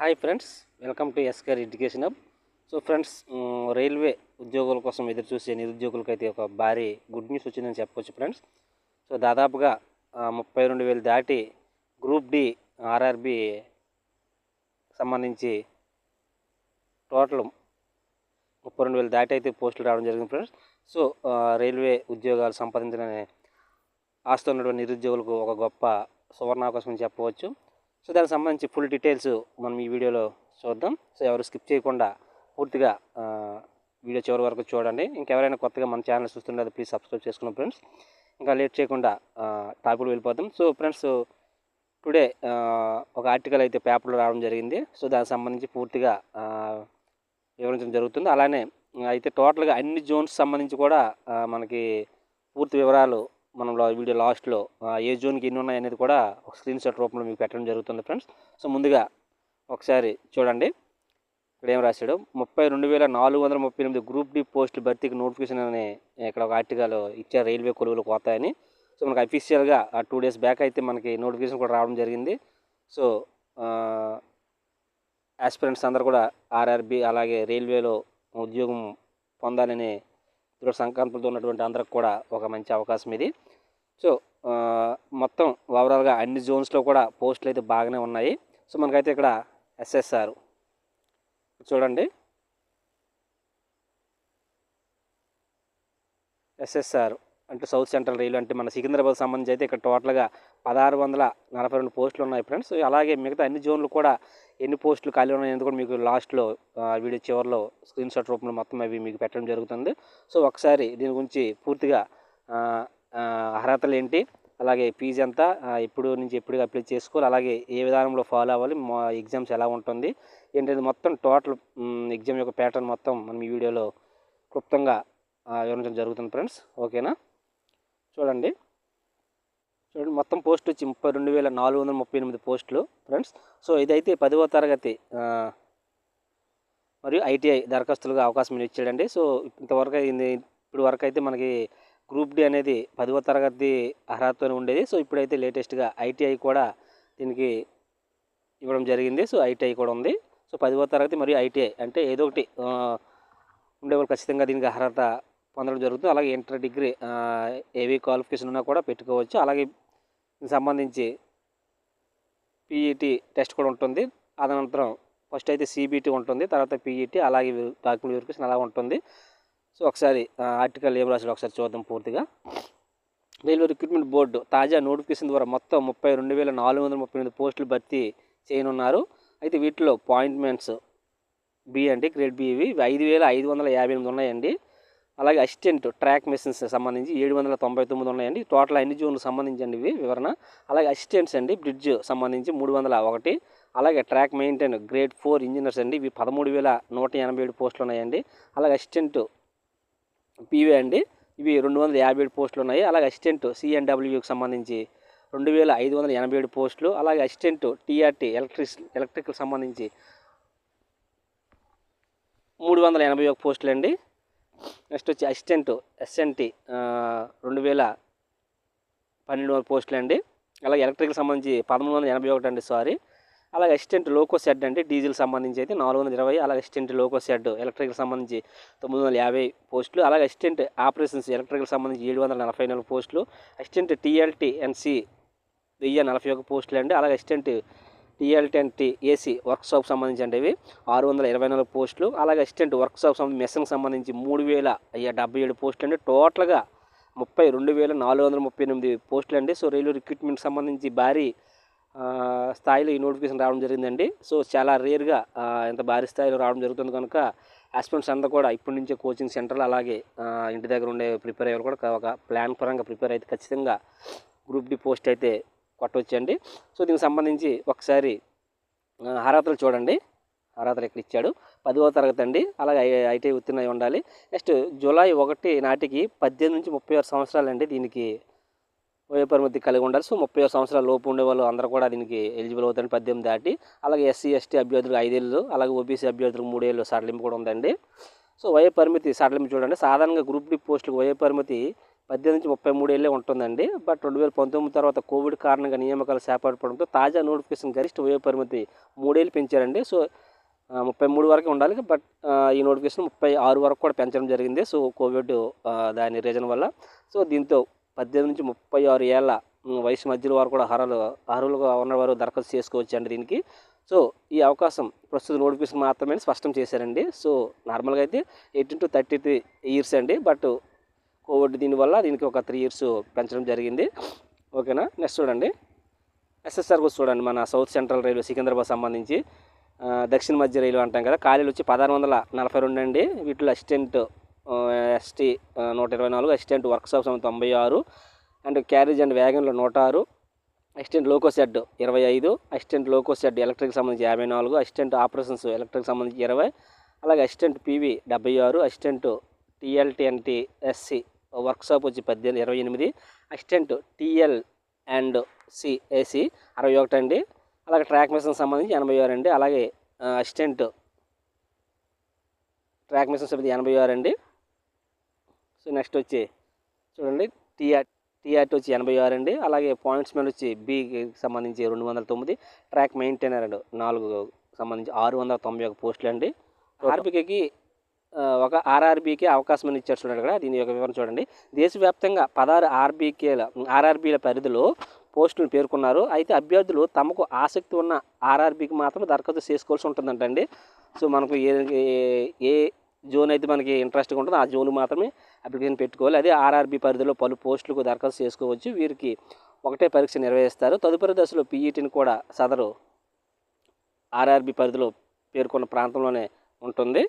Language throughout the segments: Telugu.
Hi friends welcome to ఎస్కేర్ education hub so friends railway ఉద్యోగుల కోసం ఎదురు చూసే నిరుద్యోగులకు అయితే ఒక భారీ గుడ్ న్యూస్ వచ్చిందని చెప్పవచ్చు ఫ్రెండ్స్. సో దాదాపుగా ముప్పై రెండు వేలు దాటి గ్రూప్ డి ఆర్ఆర్బి సంబంధించి టోటల్ ముప్పై రెండు వేలు దాటి అయితే పోస్టులు రావడం జరిగింది ఫ్రెండ్స్. సో రైల్వే ఉద్యోగాలు సంపాదించిన ఆస్తున్నటువంటి నిరుద్యోగులకు ఒక గొప్ప సువర్ణావకాశం అని చెప్పవచ్చు. సో దానికి సంబంధించి ఫుల్ డీటెయిల్స్ మనం ఈ వీడియోలో చూద్దాం. సో ఎవరు స్కిప్ చేయకుండా పూర్తిగా వీడియో చివరి వరకు చూడండి. ఇంకెవరైనా కొత్తగా మన ఛానల్ చూస్తుంటే ప్లీజ్ సబ్స్క్రైబ్ చేసుకున్నాం ఫ్రెండ్స్ ఇంకా లేట్ చేయకుండా టాపిక్ వెళ్ళిపోతాం సో ఫ్రెండ్స్ టుడే ఒక ఆర్టికల్ అయితే పేపర్లో రావడం జరిగింది. సో దానికి సంబంధించి పూర్తిగా వివరించడం జరుగుతుంది. అలానే అయితే టోటల్గా అన్ని జోన్స్ సంబంధించి కూడా మనకి పూర్తి వివరాలు మనం వీడియో లాస్ట్లో ఏ జోన్కి ఎన్ని ఉన్నాయి అనేది కూడా ఒక స్క్రీన్ షాట్ రూపంలో మీకు పెట్టడం జరుగుతుంది ఫ్రెండ్స్. సో ముందుగా ఒకసారి చూడండి. ఇక్కడ ఏం రాశాడు? ముప్పై రెండు వేల నాలుగు వందల ముప్పై ఎనిమిది గ్రూప్ డి పోస్టులు భర్తీకి నోటిఫికేషన్ అని ఇక్కడ ఒక ఆర్టికల్ ఇచ్చారు రైల్వే కొలువులు పోతాయని సో మనకి అఫీషియల్గా ఆ టూ డేస్ బ్యాక్ అయితే మనకి నోటిఫికేషన్ కూడా రావడం జరిగింది. సో ఆస్పిరెంట్స్ అందరూ కూడా ఆర్ఆర్బి అలాగే రైల్వేలో ఉద్యోగం పొందాలని దృఢ సంకల్పంతో ఉన్నటువంటి అందరికి కూడా ఒక మంచి అవకాశం ఇది. సో మొత్తం ఓవరాల్గా అన్ని జోన్స్లో కూడా పోస్టులు అయితే బాగానే ఉన్నాయి. సో మనకైతే ఇక్కడ ఎస్ఎస్ఆర్ చూడండి. ఎస్ఎస్ఆర్ అంటే సౌత్ సెంట్రల్ రైలు అంటే మన సికింద్రాబాద్ సంబంధించి అయితే ఇక్కడ టోటల్గా పదహారు వందల నలభై రెండు పోస్టులు ఉన్నాయి ఫ్రెండ్స్. అలాగే మిగతా అన్ని జోన్లు కూడా ఎన్ని పోస్టులు ఖాళీ ఉన్నాయని కూడా మీకు లాస్ట్లో వీడియో చివరిలో స్క్రీన్ షాట్ రూపంలో మొత్తం అవి మీకు పెట్టడం జరుగుతుంది. సో ఒకసారి దీని గురించి పూర్తిగా అర్హతలు ఏంటి? అలాగే ఫీజు ఎంత? ఎప్పుడు నుంచి ఎప్పుడు అప్లై చేసుకోవాలి? అలాగే ఏ విధానంలో ఫాలో అవ్వాలి? మా ఎగ్జామ్స్ ఎలా ఉంటుంది? ఏంటంటే మొత్తం టోటల్ ఎగ్జామ్ యొక్క ప్యాటర్న్ మొత్తం మనం ఈ వీడియోలో క్లుప్తంగా వివరించడం జరుగుతుంది ఫ్రెండ్స్. ఓకేనా? చూడండి. చూడండి మొత్తం పోస్ట్ వచ్చి ముప్పై రెండు వేల నాలుగు వందల ముప్పై ఎనిమిది పోస్టులు ఫ్రెండ్స్. సో ఇదైతే పదవ తరగతి మరియు ఐటీఐ దరఖాస్తులుగా అవకాశం ఇచ్చాడండి. సో ఇంతవరకు ఇది ఇప్పుడు వరకు అయితే మనకి గ్రూప్ డి అనేది పదవ తరగతి అర్హతతో ఉండేది. సో ఇప్పుడైతే లేటెస్ట్గా ఐటీఐ కూడా దీనికి ఇవ్వడం జరిగింది. సో ఐటీఐ కూడా ఉంది. సో పదవ తరగతి మరియు ఐటీఐ అంటే ఏదో ఒకటి ఉండేవాళ్ళు ఖచ్చితంగా దీనికి అర్హత పొందడం జరుగుతుంది. అలాగే ఇంటర్ డిగ్రీ ఏవి క్వాలిఫికేషన్ ఉన్నా కూడా పెట్టుకోవచ్చు. అలాగే దీనికి సంబంధించి పీఈటీ టెస్ట్ కూడా ఉంటుంది. అదనంతరం ఫస్ట్ అయితే సిబిటీ ఉంటుంది. తర్వాత పీఈటీ అలాగే డాక్యుమెంట్ వెరిఫికేషన్ అలా ఉంటుంది. సో ఒకసారి ఆర్టికల్ ఏం రాశాడు ఒకసారి చూద్దాం పూర్తిగా. రైల్వే రిక్రూట్మెంట్ బోర్డు తాజా నోటిఫికేషన్ ద్వారా మొత్తం ముప్పై రెండు వేల నాలుగు వందల ముప్పై ఎనిమిది పోస్టులు భర్తీ చేయనున్నారు. అయితే వీటిలో అపాయింట్మెంట్స్ బి అండి గ్రేడ్ బి ఇవి. ఐదు వేల ఐదు వందల యాభై ఎనిమిది ఉన్నాయండి. అలాగే అసిస్టెంట్ ట్రాక్ మెషిన్స్ సంబంధించి ఏడు వందల తొంభై తొమ్మిది ఉన్నాయండి. టోటల్ అన్ని జోన్లు సంబంధించండి ఇవి వివరణ. అలాగే అసిస్టెంట్స్ అండి బ్రిడ్జ్ సంబంధించి మూడు వందల ఒకటి. అలాగే track maintain grade four engineers అండి. ఇవి పదమూడు వేల నూట ఎనభై ఏడు పోస్టులు ఉన్నాయండి. అలాగే అసిస్టెంట్ పీవీ అండి. ఇవి రెండు వందల యాభై ఏడు పోస్టులు ఉన్నాయి. అలాగే అసిస్టెంట్ సిఎన్డబ్ల్యూకి సంబంధించి రెండు వేల ఐదు వందల ఎనభై ఏడు పోస్టులు. అలాగే అసిస్టెంట్ టీఆర్టీ ఎలక్ట్రిక్ ఎలక్ట్రికల్ సంబంధించి మూడు వందల ఎనభై ఒక పోస్టులు అండి. నెక్స్ట్ వచ్చి అసిస్టెంట్ ఎస్ఎన్టీ రెండు వేల పన్నెండు వందల పోస్టులు అండి. అలాగే ఎలక్ట్రికల్ సంబంధించి పదమూడు వందల ఎనభై ఒకటి అండి సారీ. అలాగే అసిస్టెంట్ లోకో సెడ్ అంటే డీజిల్ సంబంధించి అయితే నాలుగు వందల ఇరవై అలాగే అసిస్టెంట్ లోకో సెడ్ ఎలక్ట్రికల్ సంబంధించి తొమ్మిది వందల యాభై పోస్టులు అలాగే అసిస్టెంట్ ఆపరేషన్స్ ఎలక్ట్రికల్ సంబంధించి ఏడు వందల నలభై నాలుగు పోస్టులు అసిస్టెంట్ టీఎల్టీ ఎన్సి వెయ్యి నలభై ఒక పోస్టులు అండి అలాగే assistant TLT and T AC workshop సంబంధించి అంటే ఇవి ఆరు వందల ఇరవై నాలుగు పోస్టులు అలాగే అసిస్టెంట్ వర్క్షాప్ సంబంధించి మెషన్ సంబంధించి మూడు వేల డెబ్బై ఏడు పోస్టులు అండి టోటల్గా ముప్పై రెండు వేల నాలుగు వందల ముప్పై ఎనిమిది పోస్టులు అండి సో రైల్వే రిక్రూట్మెంట్ సంబంధించి భారీ స్థాయిలో ఈ నోటిఫికేషన్ రావడం జరిగిందండి. సో చాలా రేర్గా ఇంత భారీ స్థాయిలో రావడం జరుగుతుంది కనుక ఆస్పిరెంట్స్ అందరూ కూడా ఇప్పటి నుంచే కోచింగ్ సెంటర్లు అలాగే ఇంటి దగ్గర ఉండే ప్రిపేర్ అయ్యారు కూడా ఒక ప్లాన్ పరంగా ప్రిపేర్ అయితే ఖచ్చితంగా గ్రూప్ డి పోస్ట్ అయితే కొట్టవచ్చండి సో దీనికి సంబంధించి ఒకసారి అర్హతలు చూడండి. అర్హతలు ఇక్కడ ఇచ్చాడు? పదవ తరగతి అండి. అలాగే ఐ- ఐటీ ఉత్తీర్ణ అయి ఉండాలి. నెక్స్ట్ జూలై ఒకటి నాటికి పద్దెనిమిది నుంచి ముప్పై ఆరు సంవత్సరాలు అండి దీనికి వయో పరిమితి కలిగి ఉండాలి. సో ముప్పై సంవత్సరాల లోపు ఉండే వాళ్ళు అందరూ కూడా దీనికి ఎలిజిబుల్ అవుతారు పద్దెనిమిది దాటి అలాగే ఎస్సీ ఎస్టీ అభ్యర్థులకు ఐదేళ్ళు అలాగే ఓబీసీ అభ్యర్థులకు మూడేళ్ళు సడలింపు కూడా ఉందండి. సో వయో పరిమితి సడలింపు చూడండి. సాధారణంగా గ్రూప్ డి పోస్టులకు వయో పరిమితి పద్దెనిమిది నుంచి ముప్పై మూడు ఏళ్ళే ఉంటుందండి. బట్ రెండు వేల పంతొమ్మిది తర్వాత కోవిడ్ కారణంగా నియామకాలు చేపట్టడంతో తాజా నోటిఫికేషన్ గరిష్ట వయో పరిమితి మూడేళ్ళు పెంచారండి. సో ముప్పై మూడు వరకు ఉండాలి. బట్ ఈ నోటిఫికేషన్ ముప్పై ఆరు వరకు కూడా పెంచడం జరిగింది. సో కోవిడ్ దాని రీజన్ వల్ల. సో దీంతో పద్దెనిమిది నుంచి ముప్పై ఆరు ఏళ్ళ వయసు మధ్యలో వారు కూడా అర్హులు అర్హులుగా ఉన్నవారు దరఖాస్తు చేసుకోవచ్చు అండి దీనికి. సో ఈ అవకాశం ప్రస్తుత నోటిఫికేషన్ మాత్రమే స్పష్టం చేశారండి. సో నార్మల్గా అయితే eighteen to thirty three years అండి. బట్ కోవిడ్ దీనివల్ల దీనికి ఒక త్రీ ఇయర్స్ పెంచడం జరిగింది. ఓకేనా? నెక్స్ట్ చూడండి. ఎస్ఎస్ఆర్ కోసం చూడండి మన సౌత్ సెంట్రల్ రైల్వే సికింద్రాబాద్ సంబంధించి. దక్షిణ మధ్య రైలు అంటాం కదా ఖాళీలు వచ్చి పదహారు వందల నలభై రెండు అండి. వీటిలో అసిస్టెంట్ ఎస్టీ నూట ఇరవై నాలుగు అసిస్టెంట్ వర్క్షాప్ సమితి తొంభై ఆరు అండ్ క్యారేజ్ అండ్ వ్యాగన్లో నూట ఆరు అసిస్టెంట్ లోకో షెడ్ ఇరవై ఐదు అసిస్టెంట్ లోకో షెడ్ ఎలక్ట్రిక్ సంబంధించి యాభై నాలుగు అసిస్టెంట్ ఆపరేషన్స్ ఎలక్ట్రిక్ సంబంధించి ఇరవై అలాగే అసిస్టెంట్ పీవీ డెబ్బై ఆరు అసిస్టెంట్ టీఎల్టీఎన్టీ ఎస్సి వర్క్షాప్ వచ్చి పద్దెనిమిది ఇరవై ఎనిమిది అసిస్టెంట్ టీఎల్ అండ్ సిఏసి అరవై ఒకటి అండి అలాగే ట్రాక్ మిషన్ సంబంధించి ఎనభై ఆరు అండి అలాగే అసిస్టెంట్ ట్రాక్ మిషన్ సంబంధించి ఎనభై ఆరు అండి. సో నెక్స్ట్ వచ్చి చూడండి. టీఆర్ టీఆర్టీ వచ్చి ఎనభై ఆరు అండి. అలాగే పాయింట్స్ మ్యాన్ వచ్చి బికి సంబంధించి రెండు వందల తొమ్మిది ట్రాక్ మెయింటైనర్ అండి. నాలుగు సంబంధించి ఆరు వందల తొంభై ఒక పోస్టులు అండి. ఆర్బీకేకి ఒక ఆర్ఆర్బీకి అవకాశం ఇచ్చారు చూడండి ఇక్కడ. దీని యొక్క వివరణ చూడండి. దేశవ్యాప్తంగా పదహారు ఆర్బీకేల ఆర్ఆర్బీల పరిధిలో పోస్టులను పేర్కొన్నారు. అయితే అభ్యర్థులు తమకు ఆసక్తి ఉన్న ఆర్ఆర్బీకి మాత్రం దరఖాస్తు చేసుకోవాల్సి ఉంటుందంటండి. సో మనకు ఏ ఏ- ఏ జోన్ అయితే మనకి ఇంట్రెస్ట్గా ఉంటుందో ఆ జోన్ మాత్రమే అప్లికేషన్ పెట్టుకోవాలి. అదే ఆర్ఆర్బీ పరిధిలో పలు పోస్టులకు దరఖాస్తు చేసుకోవచ్చు. వీరికి ఒకటే పరీక్ష నిర్వహిస్తారు. తదుపరి దశలో పీఈటీని కూడా సదరు ఆర్ఆర్బీ పరిధిలో పేర్కొన్న ప్రాంతంలోనే ఉంటుంది.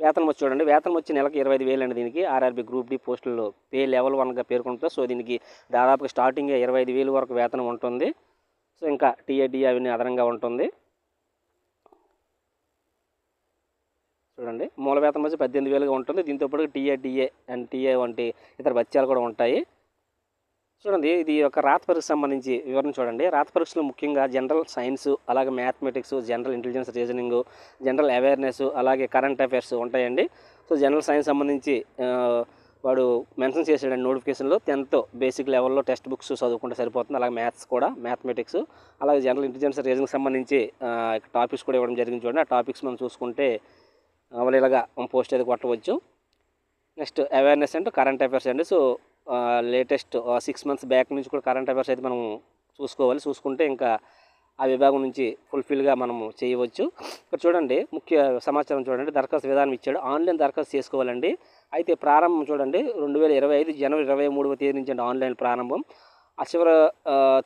వేతనం వచ్చి చూడండి. వేతనం వచ్చి నెలకు ఇరవై ఐదు వేలు అండి దీనికి. ఆర్ఆర్బీ గ్రూప్ డి పోస్టుల్లో పే లెవెల్ వన్గా పేర్కొంటుంది సో దీనికి దాదాపుగా స్టార్టింగ్ ఇరవై ఐదు వేలు వరకు వేతనం ఉంటుంది. సో ఇంకా టీఏడి అవన్నీ అదనంగా ఉంటుంది. చూడండి. మూల వేతనం వచ్చి పద్దెనిమిది వేలుగా ఉంటుంది. దీంతో పాటు టీఏడిఏ అండ్ టీఏ వంటి ఇతర బత్యాలు కూడా ఉంటాయి. చూడండి ఇది ఒక రాత పరీక్షకు సంబంధించి వివరణ చూడండి. రాత పరీక్షలు ముఖ్యంగా జనరల్ సైన్స్ అలాగే mathematics general intelligence reasoning general awareness అలాగే కరెంట్ అఫైర్స్ ఉంటాయండి. సో జనరల్ సైన్స్ సంబంధించి వాడు మెన్షన్ చేసాడండి నోటిఫికేషన్లో. టెన్త్ బేసిక్ లెవెల్లో టెక్స్ట్ బుక్స్ చదువుకుంటే సరిపోతుంది. అలాగే మ్యాథ్స్ కూడా మ్యాథమెటిక్స్ అలాగే జనరల్ ఇంటెలిజెన్స్ రీజనింగ్ సంబంధించి టాపిక్స్ కూడా ఇవ్వడం జరిగింది చూడండి. ఆ టాపిక్స్ మనం చూసుకుంటే అవలీలగా పోస్ట్ అయితే కొట్టవచ్చు. Next awareness and current affairs అండి. So latest six months back నుంచి కూడా కరెంట్ అఫైర్స్ అయితే మనం చూసుకోవాలి. చూసుకుంటే ఇంకా ఆ విభాగం నుంచి ఫుల్ఫిల్గా మనము చేయవచ్చు. ఇక్కడ చూడండి ముఖ్య సమాచారం చూడండి. దరఖాస్తు విధానం ఇచ్చాడు. ఆన్లైన్ దరఖాస్తు చేసుకోవాలండి. అయితే ప్రారంభం చూడండి రెండు వేల ఇరవై ఐదు జనవరి ఇరవై మూడవ తేదీ నుంచి అండి ఆన్లైన్ ప్రారంభం. ఆ చివరి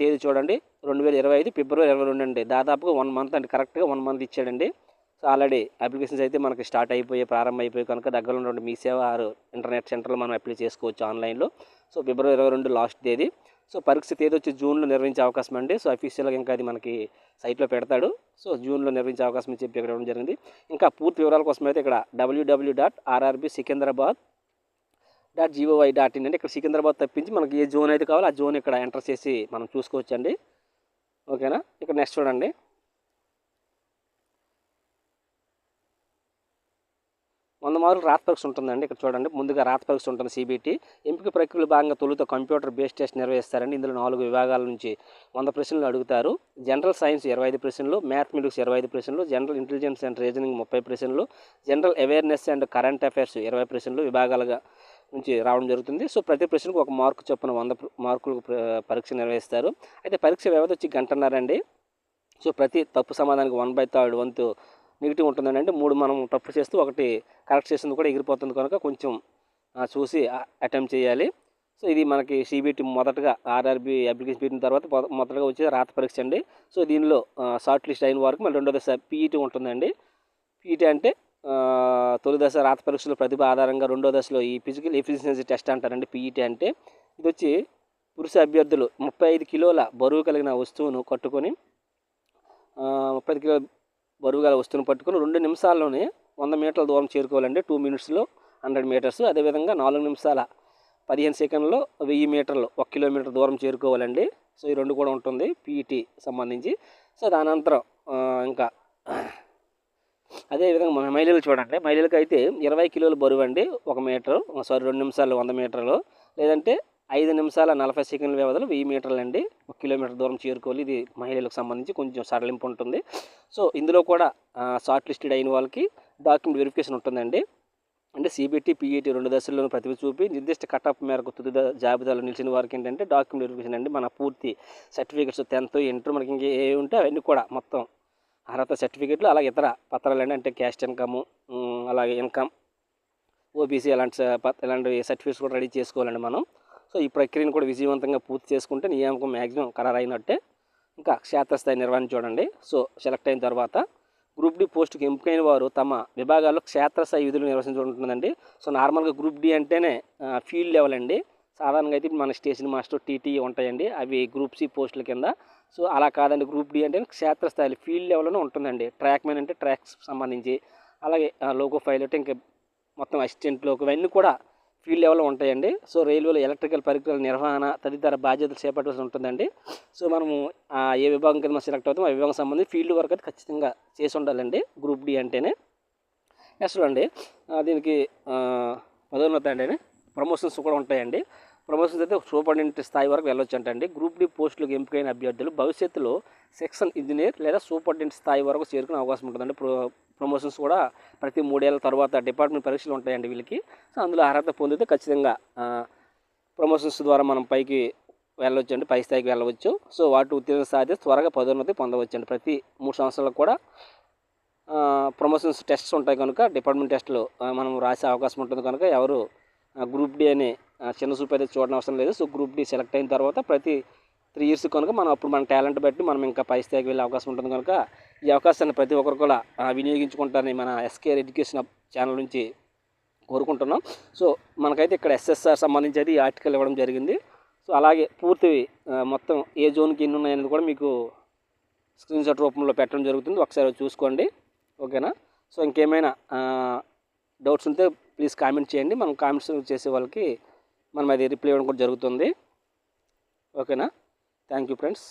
తేదీ చూడండి రెండు వేల ఇరవై ఐదు ఫిబ్రవరి ఇరవై రెండు అండి. దాదాపుగా వన్ మంత్ అండి. కరెక్ట్గా వన్ మంత్ ఇచ్చాడండి. సో ఆల్రెడీ అప్లికేషన్స్ అయితే మనకి స్టార్ట్ అయిపోయి ప్రారంభం అయిపోయి కనుక దగ్గరలో ఉన్నటువంటి మీ సేవ ఆరు ఇంటర్నెట్ సెంటర్లో మనం అప్లై చేసుకోవచ్చు ఆన్లైన్లో. సో ఫిబ్రవరి ఇరవై రెండు లాస్ట్ తేదీ. సో పరీక్ష తేదీ వచ్చి జూన్లో నిర్వహించే అవకాశం అండి. సో అఫీషియల్గా ఇంకా అది మనకి సైట్లో పెడతాడు. సో జూన్లో నిర్వహించే అవకాశం చెప్పి ఇక్కడ ఇవ్వడం జరిగింది. ఇంకా పూర్తి వివరాల కోసం అయితే ఇక్కడ W W dot RRB Secunderabad dot G O Y dot in అంటే ఇక్కడ సికింద్రాబాద్ తప్పించి మనకి ఏ జోన్ అయితే కావాలో ఆ జోన్ ఇక్కడ ఎంటర్ చేసి మనం చూసుకోవచ్చండి. ఓకేనా? ఇక్కడ నెక్స్ట్ చూడండి. వంద మార్కులు రాత పరీక్ష ఉంటుందండి. ఇక్కడ చూడండి ముందుగా రాత పరీక్ష ఉంటుంది సిబిటి ఎంపిక ప్రక్రియలో భాగంగా తొలుత కంప్యూటర్ బేస్ టెస్ట్ నిర్వహిస్తారండి. ఇందులో నాలుగు విభాగాల నుంచి వంద ప్రశ్నలు అడుగుతారు. జనరల్ సైన్స్ ఇరవై ఐదు ప్రశ్నలు మ్యాథమెటిక్స్ ఇరవై ఐదు ప్రశ్నలు జనరల్ ఇంటెలిజెన్స్ అండ్ రీజనింగ్ ముప్పై ప్రశ్నలు general awareness and current affairs ఇరవై ప్రశ్నలు విభాగాలుగా నుంచి రావడం జరుగుతుంది. సో ప్రతి ప్రశ్నకు ఒక మార్కు చొప్పున వంద మార్కులకు పరీక్ష నిర్వహిస్తారు. అయితే పరీక్ష వ్యవధి వచ్చి గంటన్నరండి సో ప్రతి తప్పు సమాధానానికి వన్ బై థర్డ్ వంతు నెగిటివ్ ఉంటుందండి అంటే మూడు మనం తప్పు చేస్తూ ఒకటి కరెక్ట్ చేసింది కూడా ఎగిరిపోతుంది కనుక కొంచెం చూసి అటెంప్ట్ చేయాలి. సో ఇది మనకి సిబిటి మొదటగా ఆర్ఆర్బి అప్లికేషన్ పెట్టిన తర్వాత మొదటగా వచ్చేది రాత పరీక్ష అండి. సో దీనిలో షార్ట్ లిస్ట్ అయిన వరకు మళ్ళీ రెండో దశ పీఈటీ ఉంటుందండి. పీఈటీ అంటే తొలి దశ రాత పరీక్షలో ప్రతిభ ఆధారంగా రెండో దశలో ఈ ఫిజికల్ ఎఫిషియన్సీ టెస్ట్ అంటారండి పీఈటీ అంటే. ఇది వచ్చి పురుష అభ్యర్థులు ముప్పై ఐదు కిలోల బరువు కలిగిన వస్తువును కట్టుకొని ముప్పై ఐదు కిలోల బరువు గల వస్తువును పట్టుకుని రెండు నిమిషాల్లోనే వంద మీటర్ల దూరం చేరుకోవాలండి. టూ మినిట్స్లో హండ్రెడ్ మీటర్స్ అదేవిధంగా నాలుగు నిమిషాల పదిహేను సెకండ్లో వెయ్యి మీటర్లు ఒక కిలోమీటర్ దూరం చేరుకోవాలండి. సో ఈ రెండు కూడా ఉంటుంది పీఈటీ సంబంధించి. సో దాని అనంతరం ఇంకా అదేవిధంగా మన మహిళలు చూడండి. మైలీలకు అయితే ఇరవై కిలోలు బరువు అండి ఒక మీటర్ సారీ రెండు నిమిషాలు వంద మీటర్లు. లేదంటే ఐదు నిమిషాల నలభై సెకండ్ల వ్యవధిలో వెయ్యి మీటర్లు అండి ఒక కిలోమీటర్ దూరం చేరుకోవాలి. ఇది మహిళలకు సంబంధించి కొంచెం సడలింపు ఉంటుంది. సో ఇందులో కూడా షార్ట్ లిస్టెడ్ అయిన వాళ్ళకి డాక్యుమెంట్ వెరిఫికేషన్ ఉంటుందండి. అంటే సిబిటి పిఈటి రెండు దశల్లోనూ ప్రతిభ చూపి నిర్దిష్ట కటప్ మేరకు తుది జాబితాలో నిలిచిన వారికి ఏంటంటే డాక్యుమెంట్ వెరిఫికేషన్ అండి. మన పూర్తి సర్టిఫికేట్స్ టెన్త్ ఇంటర్ మనకి ఇంకే ఏ ఉంటే అవన్నీ కూడా మొత్తం అర్హత సర్టిఫికేట్లు అలాగే ఇతర పత్రాలు అండి. అంటే క్యాస్ట్ ఇన్కమ్ అలాగే ఇన్కమ్ ఓబీసీ అలాంటి ప ఇలాంటి సర్టిఫికేట్స్ కూడా రెడీ చేసుకోవాలండి మనం. సో ఈ ప్రక్రియను కూడా విజయవంతంగా పూర్తి చేసుకుంటే నియామకం మ్యాక్సిమం ఖరారైనట్టే. అయినట్టే ఇంకా క్షేత్రస్థాయి నిర్వహణ చూడండి. సో సెలెక్ట్ అయిన తర్వాత గ్రూప్ డి పోస్టుకి ఎంపికైన వారు తమ విభాగాల్లో క్షేత్రస్థాయి విధులు నిర్వహించుకుంటుందండి సో నార్మల్గా గ్రూప్ డి అంటేనే ఫీల్డ్ లెవెల్ అండి. సాధారణంగా అయితే మన స్టేషన్ మాస్టర్ టీటీ ఉంటాయండి. అవి గ్రూప్ సి పోస్టుల కింద. సో అలా కాదండి. గ్రూప్ డి అంటే క్షేత్రస్థాయిలో ఫీల్డ్ లెవెల్లోనే ఉంటుందండి. ట్రాక్ మ్యాన్ అంటే ట్రాక్స్ సంబంధించి. అలాగే లోకో పైలట్ ఇంకా మొత్తం అసిస్టెంట్లు ఇవన్నీ కూడా ఫీల్డ్ లెవెల్లో ఉంటాయండి. సో రైల్వేలో ఎలక్ట్రికల్ పరికరాల నిర్వహణ తదితర బాధ్యతలు చేపట్టాల్సి ఉంటుందండి. సో మనము ఆ ఏ విభాగం కింద సెలెక్ట్ అవుతాం ఆ విభాగం సంబంధించి ఫీల్డ్ వర్క్ అయితే ఖచ్చితంగా చేసి ఉండాలండి. గ్రూప్ డి అంటేనే. నెక్స్ట్ అండి దీనికి పదోన్నత అండి ప్రమోషన్స్ కూడా ఉంటాయండి. ప్రమోషన్స్ అయితే సూపరింటెండెంట్ స్థాయి వరకు వెళ్ళొచ్చు అంటండి గ్రూప్ డి పోస్టులకు ఎంపికైన అభ్యర్థులు భవిష్యత్తులో సెక్షన్ ఇంజనీర్ లేదా సూపరింటెండెంట్ స్థాయి వరకు చేరుకునే అవకాశం ఉంటుందండి. ప్రో ప్రమోషన్స్ కూడా ప్రతి మూడేళ్ళ తర్వాత డిపార్ట్మెంట్ పరీక్షలు ఉంటాయండి వీళ్ళకి. సో అందులో అర్హత పొందితే ఖచ్చితంగా ప్రమోషన్స్ ద్వారా మనం పైకి వెళ్ళవచ్చు అండి పై స్థాయికి వెళ్ళవచ్చు. సో వాటి ఉత్తీర్ణ సాధ్యత త్వరగా పదోన్నతి పొందవచ్చు అండి ప్రతి మూడు సంవత్సరాలకు కూడా ప్రమోషన్స్ టెస్ట్స్ ఉంటాయి కనుక డిపార్ట్మెంట్ టెస్ట్లు మనం రాసే అవకాశం ఉంటుంది కనుక ఎవరు గ్రూప్ డి అనే చిన్న చూపు అయితే చూడడం అవసరం లేదు. సో గ్రూప్ డి సెలెక్ట్ అయిన తర్వాత ప్రతి త్రీ ఇయర్స్ కనుక మనం అప్పుడు మన టాలెంట్ బట్టి మనం ఇంకా పై స్థాయికి వెళ్ళే అవకాశం ఉంటుంది కనుక ఈ అవకాశాన్ని ప్రతి ఒక్కరు కూడా వినియోగించుకుంటారని మన ఎస్కేఆర్ ఎడ్యుకేషన్ ఛానల్ నుంచి కోరుకుంటున్నాం. సో మనకైతే ఇక్కడ ఎస్ఎస్ఆర్ సంబంధించి ఆర్టికల్ ఇవ్వడం జరిగింది. సో అలాగే పూర్తి మొత్తం ఏ జోన్కి ఎన్ని ఉన్నాయనేది కూడా మీకు స్క్రీన్ షాట్ రూపంలో పెట్టడం జరుగుతుంది. ఒకసారి చూసుకోండి. ఓకేనా? సో ఇంకేమైనా డౌట్స్ ఉంటే ప్లీజ్ కామెంట్ చేయండి. మనం కామెంట్స్ చేసే వాళ్ళకి మనం అది రిప్లై ఇవ్వడం కూడా జరుగుతుంది. ఓకేనా? Thank you friends